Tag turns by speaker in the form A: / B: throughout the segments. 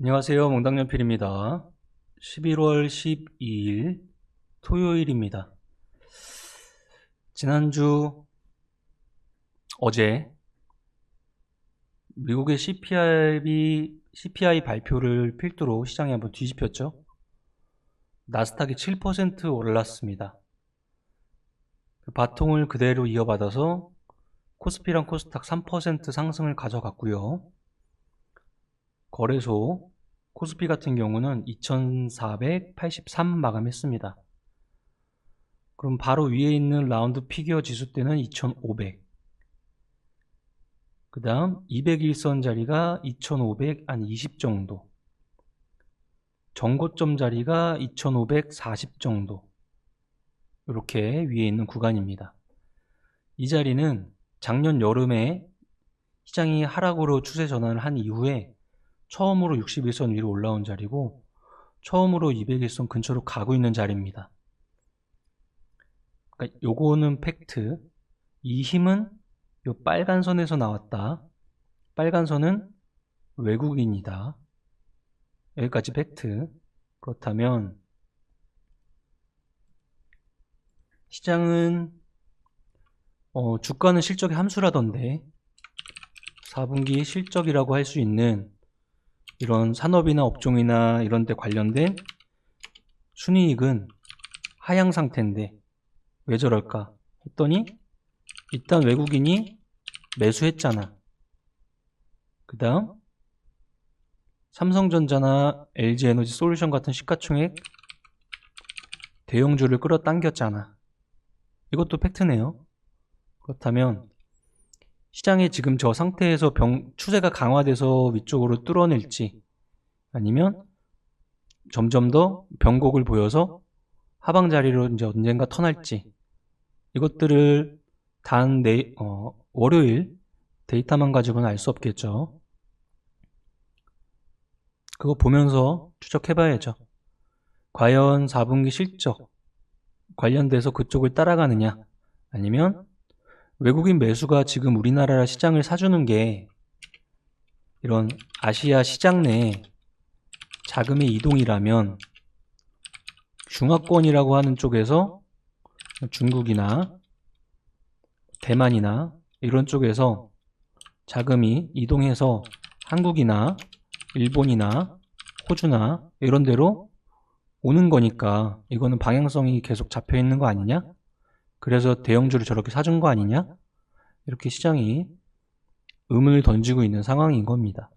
A: 안녕하세요. 몽당연필입니다. 11월 12일 토요일입니다. 지난주 어제 미국의 CPI, CPI 발표를 필두로 시장이 한번 뒤집혔죠. 나스닥이 7% 올랐습니다. 그 바통을 그대로 이어받아서 코스피랑 코스닥 3% 상승을 가져갔고요. 거래소 코스피 같은 경우는 2483 마감했습니다. 그럼 바로 위에 있는 라운드 피겨 지수 때는 2500. 그 다음 201선 자리가 2520 정도. 정고점 자리가 2540 정도. 이렇게 위에 있는 구간입니다. 이 자리는 작년 여름에 시장이 하락으로 추세 전환을 한 이후에 처음으로 61선 위로 올라온 자리고 처음으로 201선 근처로 가고 있는 자리입니다. 그러니까 요거는 팩트. 이 힘은 요 빨간 선에서 나왔다. 빨간 선은 외국인이다. 여기까지 팩트. 그렇다면 시장은 어, 주가는 실적의 함수라던데 4분기 실적이라고 할 수 있는 이런 산업이나 업종이나 이런 데 관련된 순이익은 하향 상태인데 왜 저럴까 했더니 일단 외국인이 매수했잖아. 그 다음 삼성전자나 LG에너지 솔루션 같은 시가총액 대형주를 끌어당겼잖아. 이것도 팩트네요. 그렇다면 시장이 지금 저 상태에서 병, 추세가 강화돼서 위쪽으로 뚫어낼지 아니면 점점 더 변곡을 보여서 하방 자리로 이제 언젠가 턴할지 이것들을 단 내, 어, 월요일 데이터만 가지고는 알 수 없겠죠. 그거 보면서 추적해봐야죠. 과연 4분기 실적 관련돼서 그쪽을 따라가느냐 아니면 외국인 매수가 지금 우리나라 시장을 사주는 게 이런 아시아 시장 내 자금의 이동이라면 중화권이라고 하는 쪽에서 중국이나 대만이나 이런 쪽에서 자금이 이동해서 한국이나 일본이나 호주나 이런 데로 오는 거니까 이거는 방향성이 계속 잡혀 있는 거 아니냐? 그래서 대형주를 저렇게 사준 거 아니냐? 이렇게 시장이 음을 던지고 있는 상황인 겁니다.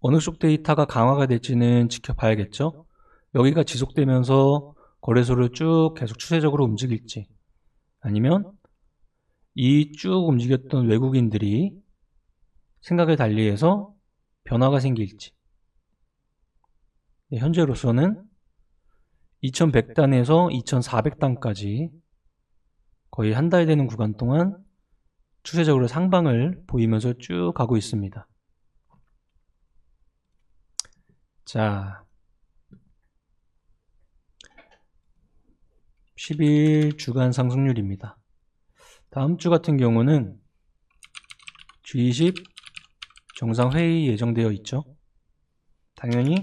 A: 어느 쪽 데이터가 강화가 될지는 지켜봐야겠죠? 여기가 지속되면서 거래소를 쭉 계속 추세적으로 움직일지 아니면 이 쭉 움직였던 외국인들이 생각을 달리해서 변화가 생길지 네, 현재로서는 2100단에서 2400단까지 거의 한 달 되는 구간 동안 추세적으로 상방을 보이면서 쭉 가고 있습니다. 자, 10일 주간 상승률입니다. 다음 주 같은 경우는 G20 정상회의 예정되어 있죠. 당연히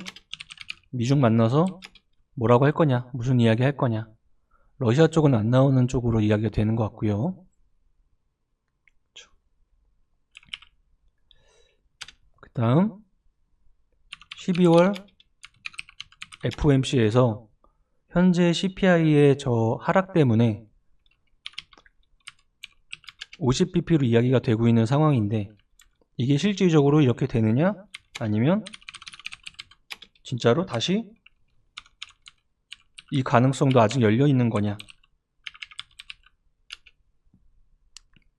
A: 미중 만나서 뭐라고 할 거냐, 무슨 이야기 할 거냐. 러시아 쪽은 안 나오는 쪽으로 이야기가 되는 것 같고요. 그 다음 12월 FOMC에서 현재 CPI의 저 하락 때문에 50bp로 이야기가 되고 있는 상황인데 이게 실질적으로 이렇게 되느냐 아니면 진짜로 다시 이 가능성도 아직 열려 있는 거냐?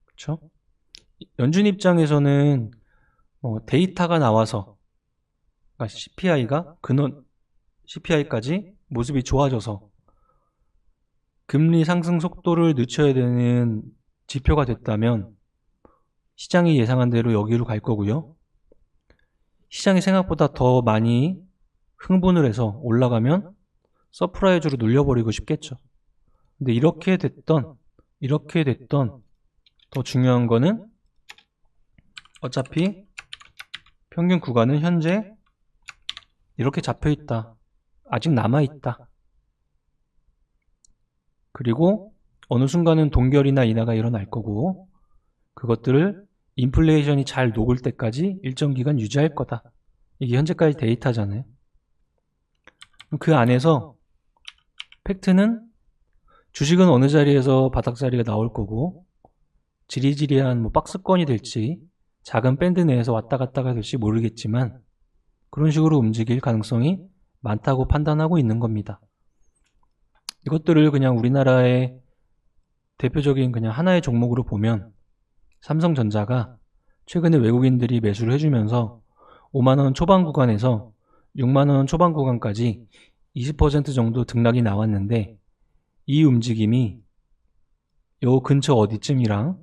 A: 그렇죠? 연준 입장에서는 뭐 데이터가 나와서 그러니까 CPI가 근원 CPI까지 모습이 좋아져서 금리 상승 속도를 늦춰야 되는 지표가 됐다면 시장이 예상한 대로 여기로 갈 거고요. 시장이 생각보다 더 많이 흥분을 해서 올라가면 서프라이즈로 눌려버리고 싶겠죠. 근데 이렇게 됐던, 이렇게 됐던 더 중요한 거는 어차피 평균 구간은 현재 이렇게 잡혀 있다. 아직 남아 있다. 그리고 어느 순간은 동결이나 인하가 일어날 거고 그것들을 인플레이션이 잘 녹을 때까지 일정 기간 유지할 거다. 이게 현재까지 데이터잖아요. 그 안에서 팩트는 주식은 어느 자리에서 바닥자리가 나올 거고 지리지리한 뭐 박스권이 될지 작은 밴드 내에서 왔다 갔다가 될지 모르겠지만 그런 식으로 움직일 가능성이 많다고 판단하고 있는 겁니다. 이것들을 그냥 우리나라의 대표적인 그냥 하나의 종목으로 보면 삼성전자가 최근에 외국인들이 매수를 해주면서 5만원 초반 구간에서 6만원 초반 구간까지 20% 정도 등락이 나왔는데 이 움직임이 요 근처 어디쯤이랑?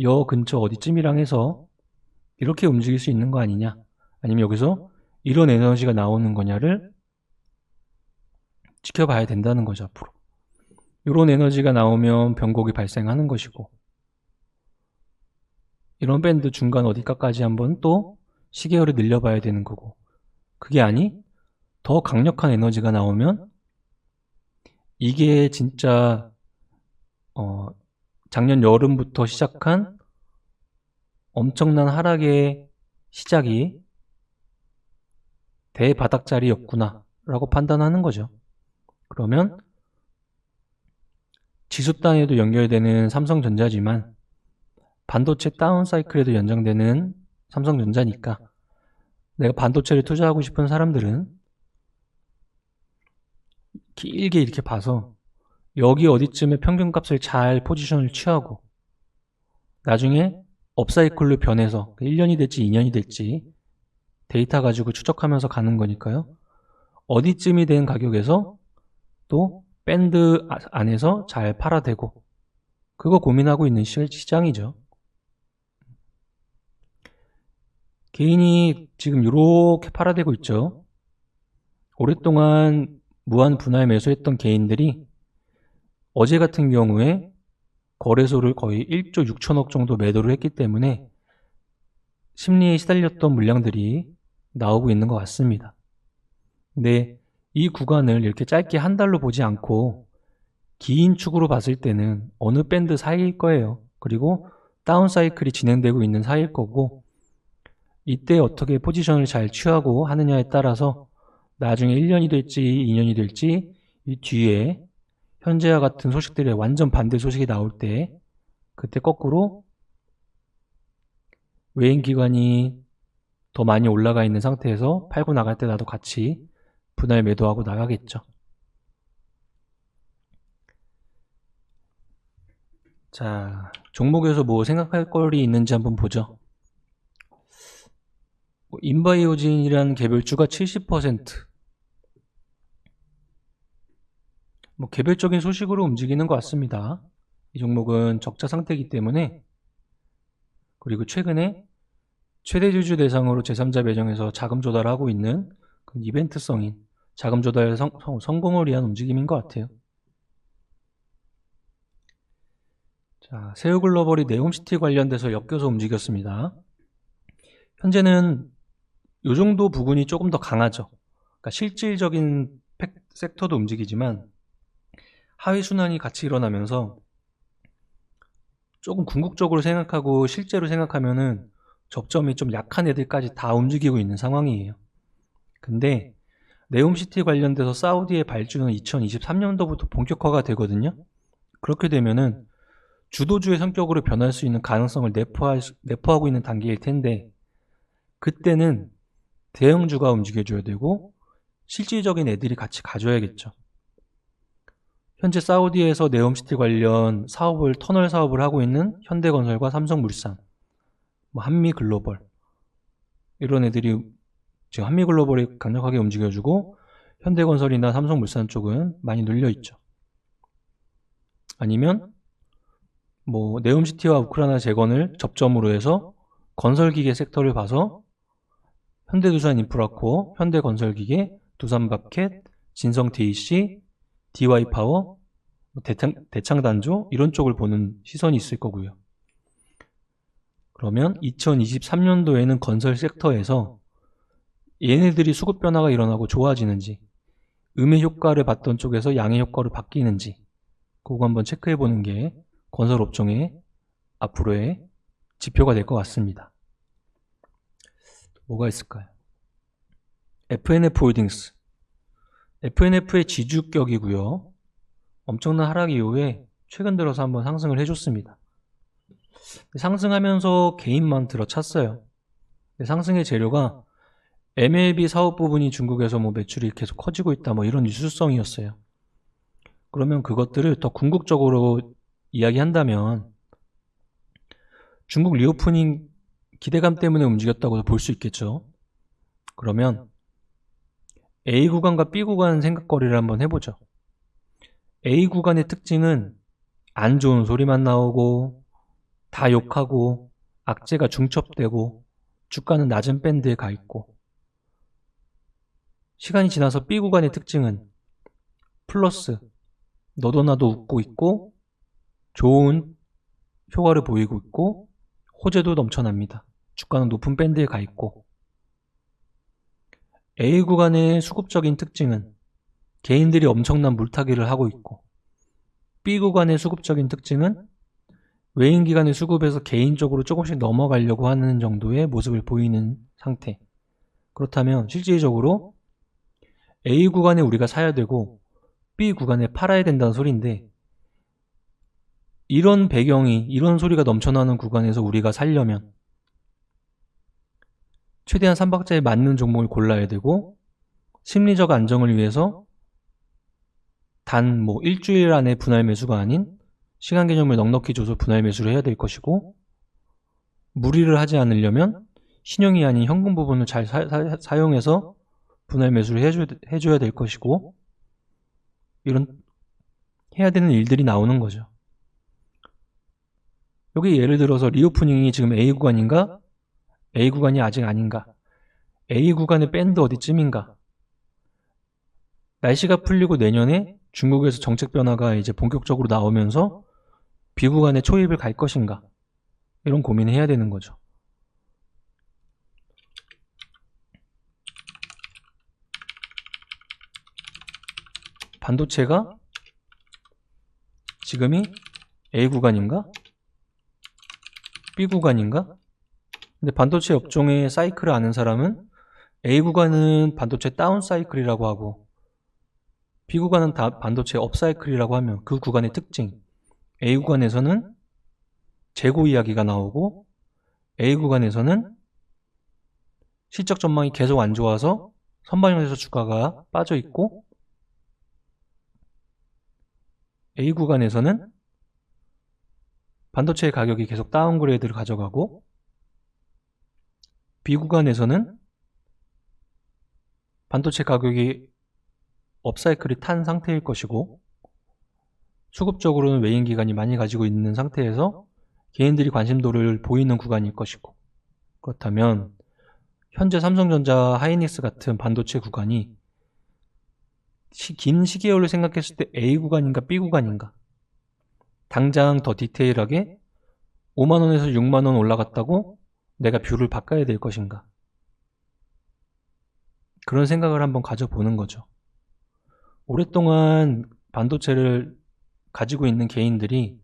A: 요 근처 어디쯤이랑 해서 이렇게 움직일 수 있는 거 아니냐? 아니면 여기서 이런 에너지가 나오는 거냐를 지켜봐야 된다는 거죠 앞으로. 이런 에너지가 나오면 변곡이 발생하는 것이고 이런 밴드 중간 어디까지 한번 또 시계열을 늘려봐야 되는 거고 그게 아니 더 강력한 에너지가 나오면 이게 진짜 어, 작년 여름부터 시작한 엄청난 하락의 시작이 대바닥자리였구나 라고 판단하는 거죠. 그러면 지수단에도 연결되는 삼성전자지만 반도체 다운 사이클에도 연장되는 삼성전자니까 내가 반도체를 투자하고 싶은 사람들은 길게 이렇게 봐서 여기 어디쯤에 평균값을 잘 포지션을 취하고 나중에 업사이클로 변해서 1년이 될지 2년이 될지 데이터 가지고 추적하면서 가는 거니까요. 어디쯤이 된 가격에서 또 밴드 아- 안에서 잘 팔아대고 그거 고민하고 있는 시- 시장이죠. 개인이 지금 이렇게 팔아대고 있죠. 오랫동안 무한 분할 매수했던 개인들이 어제 같은 경우에 거래소를 거의 1조 6천억 정도 매도를 했기 때문에 심리에 시달렸던 물량들이 나오고 있는 것 같습니다. 근데 이 구간을 이렇게 짧게 한 달로 보지 않고 긴 축으로 봤을 때는 어느 밴드 사이일 거예요. 그리고 다운 사이클이 진행되고 있는 사이일 거고 이때 어떻게 포지션을 잘 취하고 하느냐에 따라서 나중에 1년이 될지 2년이 될지 이 뒤에 현재와 같은 소식들의 완전 반대 소식이 나올 때 그때 거꾸로 외인 기관이 더 많이 올라가 있는 상태에서 팔고 나갈 때 나도 같이 분할 매도하고 나가겠죠. 자, 종목에서 뭐 생각할 거리 있는지 한번 보죠. 뭐 인바이오진이라는 개별주가 70%. 뭐 개별적인 소식으로 움직이는 것 같습니다. 이 종목은 적자 상태이기 때문에 그리고 최근에 최대 주주 대상으로 제3자 매정에서 자금 조달하고 있는 그 이벤트성인 자금 조달 성, 성- 성공을 위한 움직임인 것 같아요. 자, 세우글로벌이 네옴시티 관련돼서 엮여서 움직였습니다. 현재는 이 정도 부분이 조금 더 강하죠. 그러니까 실질적인 팩- 섹터도 움직이지만 하위 순환이 같이 일어나면서 조금 궁극적으로 생각하고 실제로 생각하면은 접점이 좀 약한 애들까지 다 움직이고 있는 상황이에요. 근데 네옴시티 관련돼서 사우디의 발주는 2023년도부터 본격화가 되거든요. 그렇게 되면은 주도주의 성격으로 변할 수 있는 가능성을 내포할, 수- 내포하고 있는 단계일 텐데 그때는 대형주가 움직여줘야 되고 실질적인 애들이 같이 가줘야겠죠. 현재 사우디에서 네옴시티 관련 사업을 터널 사업을 하고 있는 현대건설과 삼성물산, 뭐 한미글로벌 이런 애들이 지금 한미글로벌이 강력하게 움직여주고 현대건설이나 삼성물산 쪽은 많이 눌려 있죠. 아니면 뭐 네옴시티와 우크라이나 재건을 접점으로 해서 건설기계 섹터를 봐서 현대두산 인프라코, 현대건설기계, 두산바켓, 진성DC, DY파워, 뭐 대창, 대창단조 이런 쪽을 보는 시선이 있을 거고요. 그러면 2023년도에는 건설 섹터에서 얘네들이 수급 변화가 일어나고 좋아지는지, 음의 효과를 받던 쪽에서 양의 효과로 바뀌는지, 그거 한번 체크해 보는 게 건설 업종의 앞으로의 지표가 될 것 같습니다. 뭐가 있을까요? FNF 홀딩스. FNF의 지주격이고요. 엄청난 하락 이후에 최근 들어서 한번 상승을 해줬습니다. 상승하면서 개인만 들어찼어요. 상승의 재료가 MLB 사업 부분이 중국에서 뭐 매출이 계속 커지고 있다 뭐 이런 뉴스성이었어요. 그러면 그것들을 더 궁극적으로 이야기한다면 중국 리오프닝 기대감 때문에 움직였다고 볼수 있겠죠. 그러면 A 구간과 B 구간 생각거리를 한번 해보죠. A 구간의 특징은 안 좋은 소리만 나오고 다 욕하고 악재가 중첩되고 주가는 낮은 밴드에 가 있고 시간이 지나서 B 구간의 특징은 플러스 너도 나도 웃고 있고 좋은 효과를 보이고 있고 호재도 넘쳐납니다. 주가는 높은 밴드에 가 있고 A 구간의 수급적인 특징은 개인들이 엄청난 물타기를 하고 있고 B 구간의 수급적인 특징은 외인 기관의 수급에서 개인적으로 조금씩 넘어가려고 하는 정도의 모습을 보이는 상태. 그렇다면 실질적으로 A 구간에 우리가 사야 되고 B 구간에 팔아야 된다는 소리인데 이런 배경이 이런 소리가 넘쳐나는 구간에서 우리가 살려면 최대한 삼박자에 맞는 종목을 골라야 되고 심리적 안정을 위해서 단 뭐 일주일 안에 분할 매수가 아닌 시간 개념을 넉넉히 줘서 분할 매수를 해야 될 것이고 무리를 하지 않으려면 신용이 아닌 현금 부분을 잘 사, 용해서 분할 매수를 해줘, 해줘야 될 것이고 이런 해야 되는 일들이 나오는 거죠. 여기 예를 들어서 리오프닝이 지금 A 구간인가? A 구간이 아직 아닌가? A 구간의 밴드 어디쯤인가? 날씨가 풀리고 내년에 중국에서 정책 변화가 이제 본격적으로 나오면서 B 구간에 초입을 갈 것인가? 이런 고민을 해야 되는 거죠. 반도체가 지금이 A 구간인가? B 구간인가? 근데 반도체 업종의 사이클을 아는 사람은 A 구간은 반도체 다운 사이클이라고 하고 B 구간은 다 반도체 업 사이클이라고 하면 그 구간의 특징 A 구간에서는 재고 이야기가 나오고 A 구간에서는 실적 전망이 계속 안 좋아서 선반영돼서 주가가 빠져 있고 A 구간에서는 반도체 가격이 계속 다운그레이드를 가져가고 B 구간에서는 반도체 가격이 업사이클이 탄 상태일 것이고 수급적으로는 외인 기관이 많이 가지고 있는 상태에서 개인들이 관심도를 보이는 구간일 것이고 그렇다면 현재 삼성전자 하이닉스 같은 반도체 구간이 시, 긴 시계열을 생각했을 때 A 구간인가 B 구간인가 당장 더 디테일하게 5만원에서 6만원 올라갔다고 내가 뷰를 바꿔야 될 것인가 그런 생각을 한번 가져보는 거죠 오랫동안 반도체를 가지고 있는 개인들이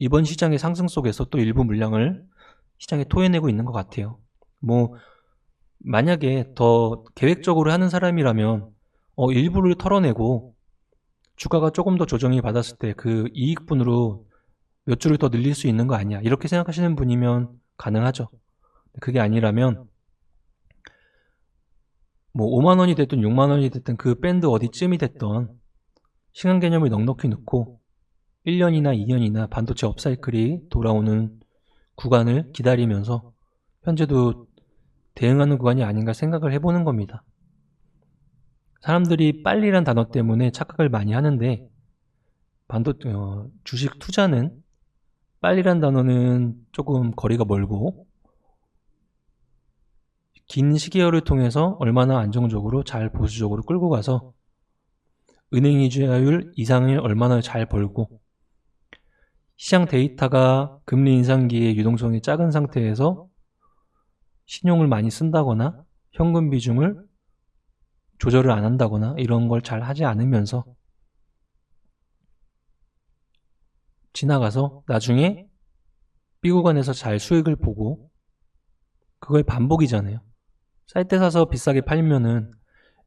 A: 이번 시장의 상승 속에서 또 일부 물량을 시장에 토해내고 있는 것 같아요. 뭐 만약에 더 계획적으로 하는 사람이라면 어, 일부를 털어내고 주가가 조금 더 조정이 받았을 때 그 이익분으로 몇 주를 더 늘릴 수 있는 거 아니야 이렇게 생각하시는 분이면 가능하죠. 그게 아니라면 뭐 5만 원이 됐든 6만 원이 됐든 그 밴드 어디쯤이 됐던 시간 개념을 넉넉히 넣고 1년이나 2년이나 반도체 업사이클이 돌아오는 구간을 기다리면서 현재도 대응하는 구간이 아닌가 생각을 해보는 겁니다. 사람들이 빨리란 단어 때문에 착각을 많이 하는데 반도 어, 주식 투자는 빨리란 단어는 조금 거리가 멀고 긴 시계열을 통해서 얼마나 안정적으로 잘 보수적으로 끌고 가서 은행 이자율 이상을 얼마나 잘 벌고 시장 데이터가 금리 인상기의 유동성이 작은 상태에서 신용을 많이 쓴다거나 현금 비중을 조절을 안 한다거나 이런 걸 잘 하지 않으면서 지나가서 나중에 B 구간에서 잘 수익을 보고 그거의 반복이잖아요. 쌀 때 사서 비싸게 팔면은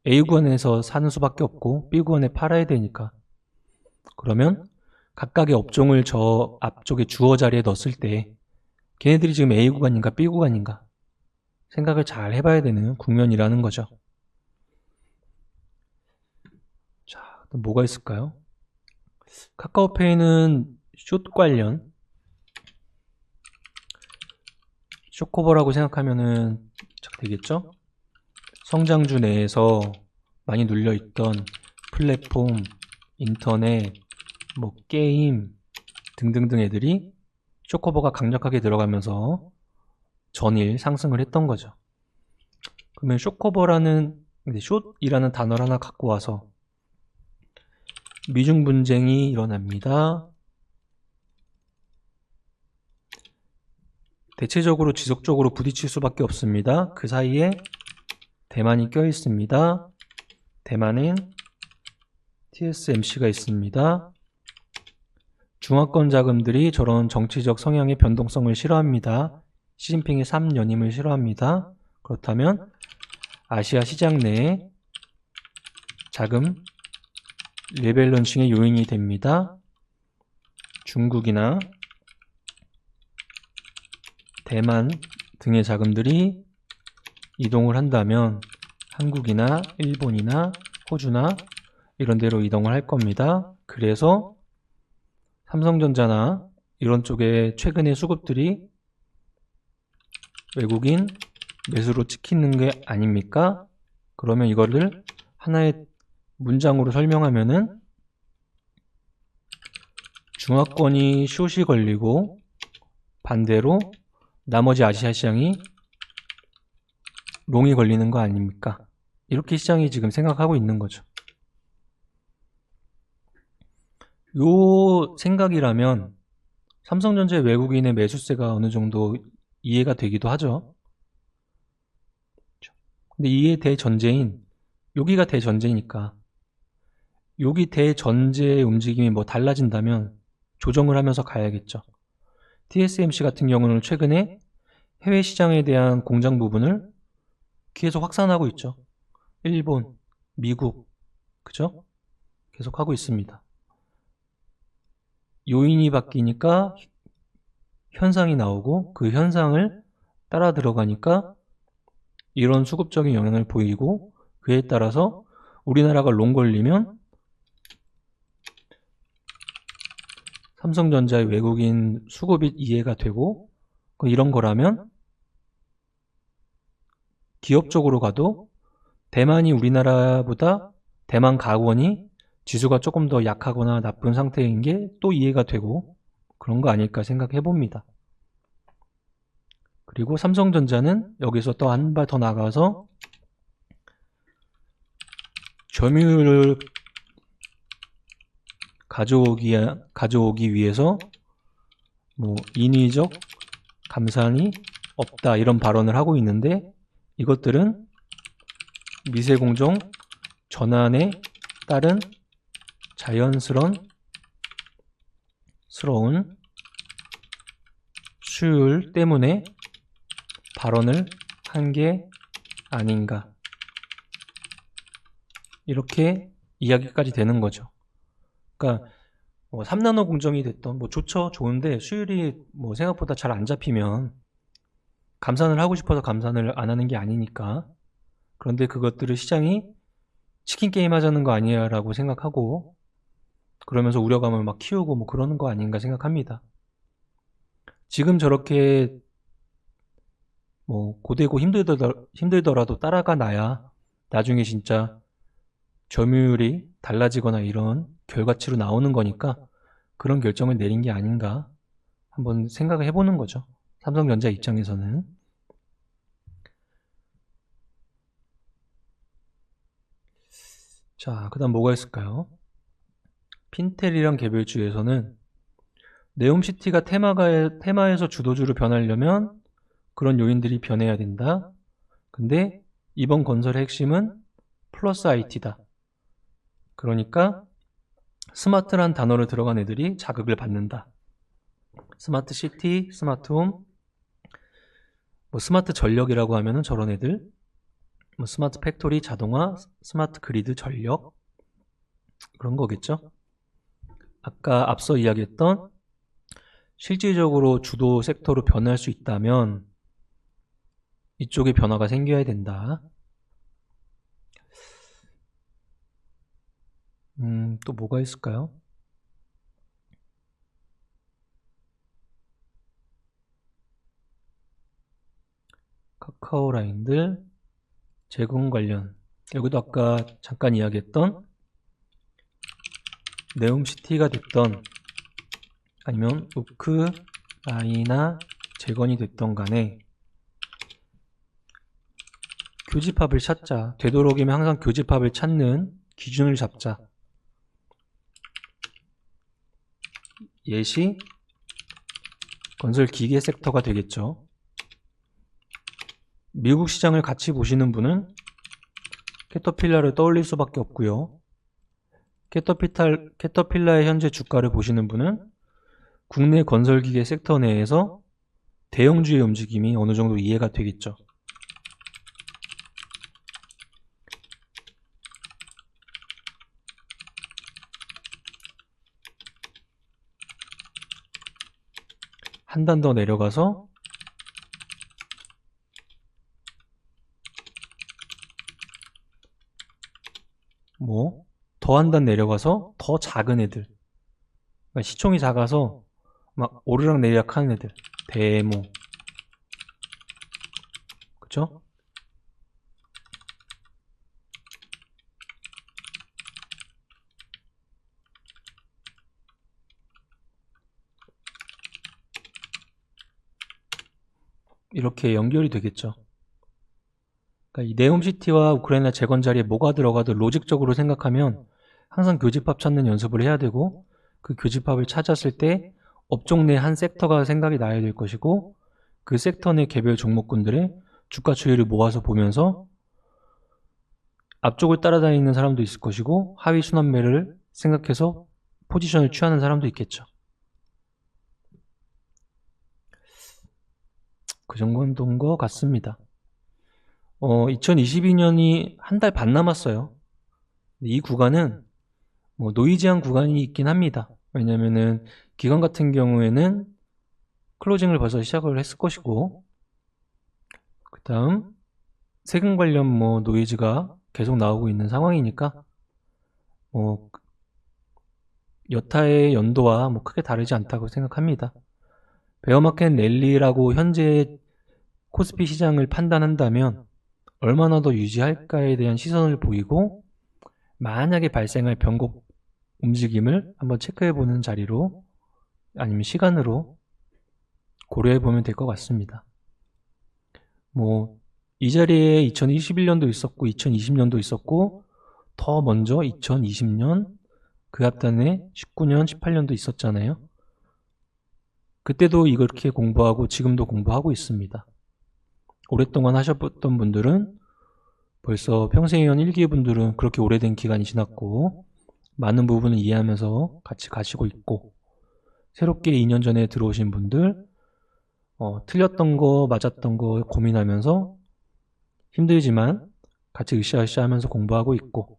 A: A 구간에서 사는 수밖에 없고 B 구간에 팔아야 되니까 그러면 각각의 업종을 저 앞쪽에 주어 자리에 넣었을 때 걔네들이 지금 A 구간인가 B 구간인가 생각을 잘 해봐야 되는 국면이라는 거죠. 자, 또 뭐가 있을까요? 카카오페이는 숏 관련 쇼커버라고 생각하면은 잘 되겠죠? 성장주 내에서 많이 눌려있던 플랫폼, 인터넷, 뭐 게임 등등등 애들이 쇼커버가 강력하게 들어가면서 전일 상승을 했던 거죠. 그러면 쇼커버라는 숏이라는 단어를 하나 갖고 와서 미중 분쟁이 일어납니다. 대체적으로 지속적으로 부딪힐 수밖에 없습니다. 그 사이에 대만이 껴 있습니다. 대만은 TSMC가 있습니다. 중화권 자금들이 저런 정치적 성향의 변동성을 싫어합니다. 시진핑의 3연임을 싫어합니다. 그렇다면 아시아 시장 내에 자금 리밸런싱의 요인이 됩니다. 중국이나 대만 등의 자금들이 이동을 한다면 한국이나 일본이나 호주나 이런 데로 이동을 할 겁니다. 그래서 삼성전자나 이런 쪽에 최근의 수급들이 외국인 매수로 찍히는 게 아닙니까? 그러면 이거를 하나의 문장으로 설명하면은 중화권이 숏이 걸리고 반대로 나머지 아시아 시장이 롱이 걸리는 거 아닙니까? 이렇게 시장이 지금 생각하고 있는 거죠. 요 생각이라면 삼성전자의 외국인의 매수세가 어느 정도 이해가 되기도 하죠. 근데 이해 대전제인 여기가 대전제니까 여기 대전제의 움직임이 뭐 달라진다면 조정을 하면서 가야겠죠. TSMC 같은 경우는 최근에 해외 시장에 대한 공장 부분을 계속 확산하고 있죠. 일본, 미국, 그죠? 계속 하고 있습니다. 요인이 바뀌니까 현상이 나오고 그 현상을 따라 들어가니까 이런 수급적인 영향을 보이고 그에 따라서 우리나라가 롱 걸리면 삼성전자의 외국인 수급이 이해가 되고 그 이런 거라면 기업적으로 가도 대만이 우리나라보다 대만 가원이 지수가 조금 더 약하거나 나쁜 상태인 게 또 이해가 되고 그런 거 아닐까 생각해 봅니다. 그리고 삼성전자는 여기서 또 한 발 더 나가서 점유율을 가져오기, 가져오기 위해서 뭐 인위적 감산이 없다 이런 발언을 하고 있는데 이것들은 미세공정 전환에 따른 자연스러운 스러운 수율 때문에 발언을 한 게 아닌가 이렇게 이야기까지 되는 거죠. 그러니까 뭐 3나노 공정이 됐던 뭐 좋죠 좋은데 수율이 뭐 생각보다 잘 안 잡히면 감산을 하고 싶어서 감산을 안 하는 게 아니니까. 그런데 그것들을 시장이 치킨 게임 하자는 거 아니야 라고 생각하고 그러면서 우려감을 막 키우고 뭐 그러는 거 아닌가 생각합니다. 지금 저렇게 뭐 고되고 힘들더라, 힘들더라도 따라가 놔야 나중에 진짜 점유율이 달라지거나 이런 결과치로 나오는 거니까 그런 결정을 내린 게 아닌가 한번 생각을 해보는 거죠. 삼성전자 입장에서는. 자, 그 다음 뭐가 있을까요? 핀텔이랑 개별주에서는 네옴시티가 테마가, 테마에서 주도주로 변하려면 그런 요인들이 변해야 된다. 근데 이번 건설의 핵심은 플러스 IT다. 그러니까 스마트란 단어를 들어간 애들이 자극을 받는다. 스마트 시티, 스마트 홈, 뭐 스마트 전력이라고 하면은 저런 애들, 뭐 스마트 팩토리, 자동화, 스마트 그리드, 전력 그런 거겠죠. 아까 앞서 이야기했던 실질적으로 주도 섹터로 변할 수 있다면 이쪽에 변화가 생겨야 된다. 음, 또 뭐가 있을까요? 카카오 라인들 제공 관련 여기도 아까 잠깐 이야기했던 네옴시티가 됐던 아니면 우크 라이나 재건이 됐던 간에 교집합을 찾자 되도록이면 항상 교집합을 찾는 기준을 잡자 예시 건설 기계 섹터가 되겠죠. 미국 시장을 같이 보시는 분은 캐터필라를 떠올릴 수밖에 없고요. 캐터피탈, 캐터필라의 현재 주가를 보시는 분은 국내 건설기계 섹터 내에서 대형주의 움직임이 어느 정도 이해가 되겠죠. 한 단 더 내려가서 뭐? 더 한 단 내려가서 더 작은 애들. 그러니까 시총이 작아서 막 오르락 내리락 하는 애들. 데모. 그쵸? 이렇게 연결이 되겠죠. 그러니까 이 네옴시티와 우크라이나 재건 자리에 뭐가 들어가도 로직적으로 생각하면 항상 교집합 찾는 연습을 해야 되고 그 교집합을 찾았을 때 업종 내 한 섹터가 생각이 나야 될 것이고 그 섹터 내 개별 종목군들의 주가 추이를 모아서 보면서 앞쪽을 따라다니는 사람도 있을 것이고 하위 순환매를 생각해서 포지션을 취하는 사람도 있겠죠. 그 정도인 것 같습니다. 어, 2022년이 한 달 반 남았어요. 이 구간은 뭐 노이즈한 구간이 있긴 합니다. 왜냐면은 기관 같은 경우에는 클로징을 벌써 시작을 했을 것이고 그 다음 세금 관련 뭐 노이즈가 계속 나오고 있는 상황이니까 뭐 여타의 연도와 뭐 크게 다르지 않다고 생각합니다. 베어마켓 랠리라고 현재 코스피 시장을 판단한다면 얼마나 더 유지할까에 대한 시선을 보이고 만약에 발생할 변곡 움직임을 한번 체크해 보는 자리로 아니면 시간으로 고려해 보면 될 것 같습니다. 뭐, 이 자리에 2021년도 있었고, 2020년도 있었고, 더 먼저 2020년, 그 앞단에 19년, 18년도 있었잖아요. 그때도 이렇게 공부하고 지금도 공부하고 있습니다. 오랫동안 하셨던 분들은 벌써 평생의원 1기 분들은 그렇게 오래된 기간이 지났고 많은 부분을 이해하면서 같이 가시고 있고 새롭게 2년 전에 들어오신 분들 어, 틀렸던 거 맞았던 거 고민하면서 힘들지만 같이 으쌰으쌰 하면서 공부하고 있고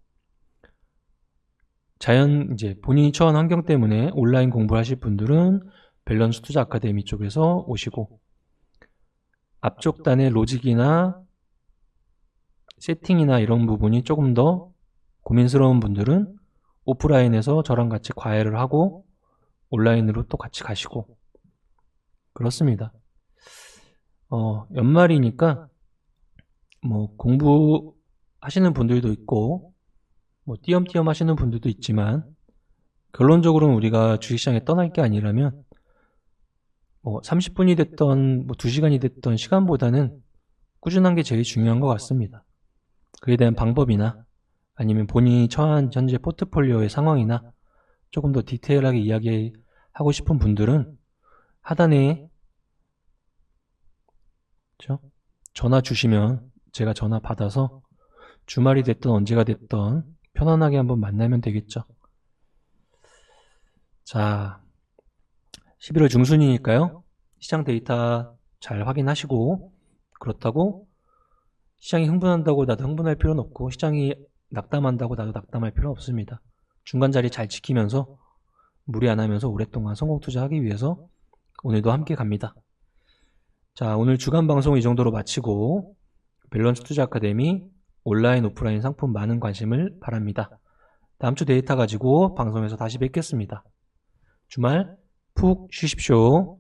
A: 자연 이제 본인이 처한 환경 때문에 온라인 공부를 하실 분들은 밸런스 투자 아카데미 쪽에서 오시고 앞쪽 단의 로직이나 세팅이나 이런 부분이 조금 더 고민스러운 분들은 오프라인에서 저랑 같이 과외를 하고 온라인으로 또 같이 가시고 그렇습니다. 어, 연말이니까 뭐 공부 하시는 분들도 있고 뭐 띄엄띄엄 하시는 분들도 있지만 결론적으로는 우리가 주식시장에 떠날 게 아니라면 뭐 30분이 됐던 뭐 2시간이 됐던 시간보다는 꾸준한 게 제일 중요한 것 같습니다. 그에 대한 방법이나 아니면 본인이 처한 현재 포트폴리오의 상황이나 조금 더 디테일하게 이야기할 하고 싶은 분들은 하단에 그죠? 전화 주시면 제가 전화 받아서 주말이 됐든 언제가 됐든 편안하게 한번 만나면 되겠죠. 자, 11월 중순이니까요. 시장 데이터 잘 확인하시고 그렇다고 시장이 흥분한다고 나도 흥분할 필요는 없고 시장이 낙담한다고 나도 낙담할 필요는 없습니다. 중간 자리 잘 지키면서 무리 안 하면서 오랫동안 성공 투자하기 위해서 오늘도 함께 갑니다. 자, 오늘 주간 방송 이 정도로 마치고 밸런스 투자 아카데미 온라인 오프라인 상품 많은 관심을 바랍니다. 다음 주 데이터 가지고 방송에서 다시 뵙겠습니다. 주말 푹 쉬십시오.